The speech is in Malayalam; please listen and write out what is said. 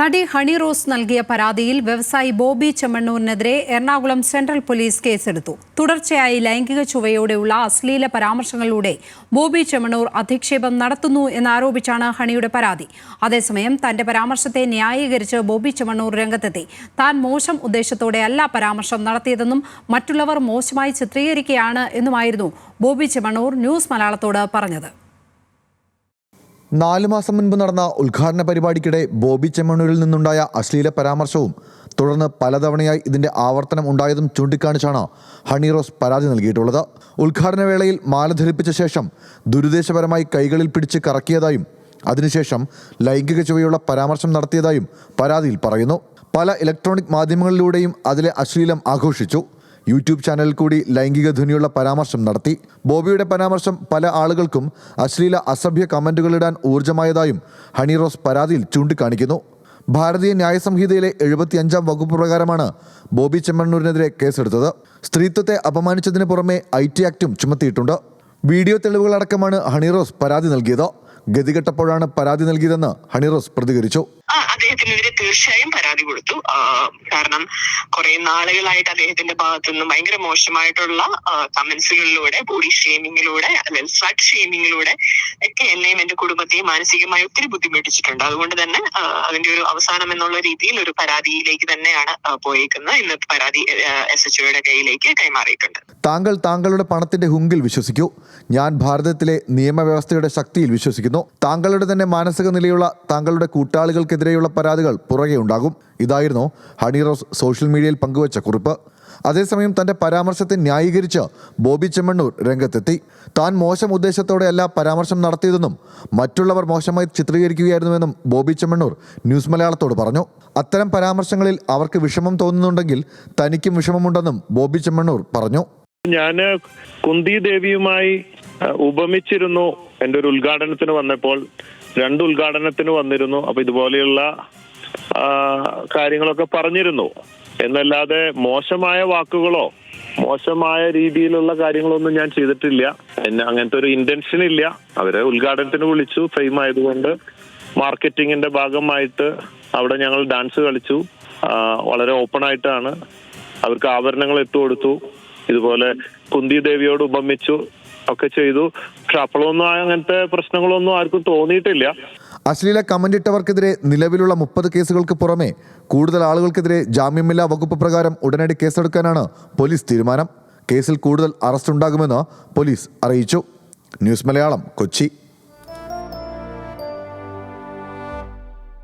നടി ഹണി റോസ് നൽകിയ പരാതിയിൽ വ്യവസായി ബോബി ചെമ്മണ്ണൂരിനെതിരെ എറണാകുളം സെൻട്രൽ പോലീസ് കേസെടുത്തു. തുടർച്ചയായി ലൈംഗിക ചുവയോടെയുള്ള അശ്ലീല പരാമർശങ്ങളിലൂടെ ബോബി ചെമ്മണ്ണൂർ അധിക്ഷേപം നടത്തുന്നു എന്നാരോപിച്ചാണ് ഹണിയുടെ പരാതി. അതേസമയം തന്റെ പരാമർശത്തെ ന്യായീകരിച്ച് ബോബി ചെമ്മണ്ണൂർ രംഗത്തെത്തി. താൻ മോശം ഉദ്ദേശത്തോടെ അല്ല പരാമർശം നടത്തിയതെന്നും മറ്റുള്ളവർ മോശമായി ചിത്രീകരിക്കുകയാണ് എന്നുമായിരുന്നു ബോബി ചെമ്മണ്ണൂർ ന്യൂസ് മലയാളത്തോട് പറഞ്ഞത്. നാലു മാസം മുൻപ് നടന്ന ഉദ്ഘാടന പരിപാടിക്കിടെ ബോബി ചെമ്മണൂരിൽ നിന്നുണ്ടായ അശ്ലീല പരാമർശവും തുടർന്ന് പലതവണയായി ഇതിന്റെ ആവർത്തനം ഉണ്ടായതും ചൂണ്ടിക്കാണിച്ചാണ് ഹണിറോസ് പരാതി നൽകിയിട്ടുള്ളത്. ഉദ്ഘാടന വേളയിൽ മാല ധരിപ്പിച്ച ശേഷം ദുരുദ്ദേശപരമായി കൈകളിൽ പിടിച്ച് കറക്കിയതായും അതിനുശേഷം ലൈംഗിക ചുവയുള്ള പരാമർശം നടത്തിയതായും പരാതിയിൽ പറയുന്നു. പല ഇലക്ട്രോണിക് മാധ്യമങ്ങളിലൂടെയും അതിലെ അശ്ലീലം ആഘോഷിച്ചു. യൂട്യൂബ് ചാനലിൽ കൂടി ലൈംഗിക ധ്വനിയുള്ള പരാമർശം നടത്തി. ബോബിയുടെ പരാമർശം പല ആളുകൾക്കും അശ്ലീല അസഭ്യ കമന്റുകളിടാൻ ഊർജമായതായും ഹണി റോസ് പരാതിയിൽ ചൂണ്ടിക്കാണിക്കുന്നു. ഭാരതീയ ന്യായ സംഹിതയിലെ എഴുപത്തിയഞ്ചാം വകുപ്പ് പ്രകാരമാണ് ബോബി ചെമ്മണ്ണൂരിനെതിരെ കേസെടുത്തത്. സ്ത്രീത്വത്തെ അപമാനിച്ചതിന് പുറമെ ഐ ടി ആക്ടും ചുമത്തിയിട്ടുണ്ട്. വീഡിയോ തെളിവുകളടക്കമാണ് ഹണി റോസ് പരാതി നൽകിയത്. ഗതികെട്ടപ്പോഴാണ് പരാതി നൽകിയതെന്ന് ഹണിറോസ് പ്രതികരിച്ചു. അദ്ദേഹത്തിനെതിരെ തീർച്ചയായും പരാതി കൊടുത്തു. കാരണം കുറെ നാളുകളായിട്ട് അദ്ദേഹത്തിന്റെ ഭാഗത്തു നിന്നും ഭയങ്കര മോശമായിട്ടുള്ള കമന്റ്സുകളിലൂടെ ബോഡി ഷെയിമിങ്ങിലൂടെ അല്ലെങ്കിൽ ഫ്ലഡ് ഷെയിമിങ്ങിലൂടെ ഒക്കെ എന്നെയും എന്റെ കുടുംബത്തെയും മാനസികമായി ഒത്തിരി ബുദ്ധിമുട്ടിച്ചിട്ടുണ്ട്. അതുകൊണ്ട് തന്നെ അതിന്റെ ഒരു അവസാനം എന്നുള്ള രീതിയിൽ ഒരു പരാതിയിലേക്ക് തന്നെയാണ് പോയേക്കുന്നത്. ഇന്ന് പരാതി എസ് എച്ച് ഒയുടെ കയ്യിലേക്ക് കൈമാറിയിട്ടുണ്ട്. താങ്കൾ താങ്കളുടെ പണത്തിന്റെ ഹുങ്കിൽ വിശ്വസിക്കൂ. ഞാൻ ഭാരതത്തിലെ നിയമവ്യവസ്ഥയുടെ ശക്തിയിൽ വിശ്വസിക്കുന്നു. താങ്കളുടെ തന്നെ മാനസിക നിലയുള്ള താങ്കളുടെ കൂട്ടാളികൾക്കെതിരെയുള്ള പരാതികൾ പുറകെ ഉണ്ടാകും. ഇതായിരുന്നു ഹണി റോസ് സോഷ്യൽ മീഡിയയിൽ പങ്കുവച്ച കുറിപ്പ്. അതേസമയം തന്റെ പരാമർശത്തെ ന്യായീകരിച്ച് ബോബി ചെമ്മണ്ണൂർ രംഗത്തെത്തി. താൻ മോശം ഉദ്ദേശത്തോടെയല്ല പരാമർശം നടത്തിയതെന്നും മറ്റുള്ളവർ മോശമായി ചിത്രീകരിക്കുകയായിരുന്നുവെന്നും ബോബി ചെമ്മണ്ണൂർ ന്യൂസ് മലയാളത്തോട് പറഞ്ഞു. അത്തരം പരാമർശങ്ങളിൽ അവർക്ക് വിഷമം തോന്നുന്നുണ്ടെങ്കിൽ തനിക്കും വിഷമമുണ്ടെന്നും ബോബി ചെമ്മണ്ണൂർ പറഞ്ഞു. ഞാൻ കുന്തി ദേവിയുമായി ഉപമിച്ചിരുന്നു. എന്റെ ഒരു ഉദ്ഘാടനത്തിന് വന്നപ്പോൾ രണ്ട് ഉദ്ഘാടനത്തിന് വന്നിരുന്നു. അപ്പൊ ഇതുപോലെയുള്ള കാര്യങ്ങളൊക്കെ പറഞ്ഞിരുന്നു. എന്നല്ലാതെ മോശമായ വാക്കുകളോ മോശമായ രീതിയിലുള്ള കാര്യങ്ങളൊന്നും ഞാൻ ചെയ്തിട്ടില്ല. എന്നെ അങ്ങനത്തെ ഒരു ഇന്റൻഷൻ ഇല്ല. അവരെ ഉദ്ഘാടനത്തിന് വിളിച്ചു. ഫെയിം ആയതുകൊണ്ട് മാർക്കറ്റിങ്ങിന്റെ ഭാഗമായിട്ട് അവിടെ ഞങ്ങൾ ഡാൻസ് കളിച്ചു. വളരെ ഓപ്പൺ ആയിട്ടാണ്. അവർക്ക് ആഭരണങ്ങൾ ഇട്ടു കൊടുത്തു ഇതുപോലെ കുന്തി ദേവിയോട് ഉപമിച്ചു ഒക്കെ ചെയ്തു. പക്ഷെ അപ്പോഴൊന്നും അങ്ങനത്തെ പ്രശ്നങ്ങളൊന്നും ആർക്കും തോന്നിയിട്ടില്ല. അശ്ലീല കമന്റ് ഇട്ടവർക്കെതിരെ നിലവിലുള്ള മുപ്പത് കേസുകൾക്ക് പുറമെ കൂടുതൽ ആളുകൾക്കെതിരെ ജാമ്യമില്ലാ വകുപ്പ് പ്രകാരം ഉടനടി കേസെടുക്കാനാണ് പോലീസ് തീരുമാനം. കേസിൽ കൂടുതൽ അറസ്റ്റ് ഉണ്ടാകുമെന്ന് പോലീസ് അറിയിച്ചു. ന്യൂസ് മലയാളം കൊച്ചി.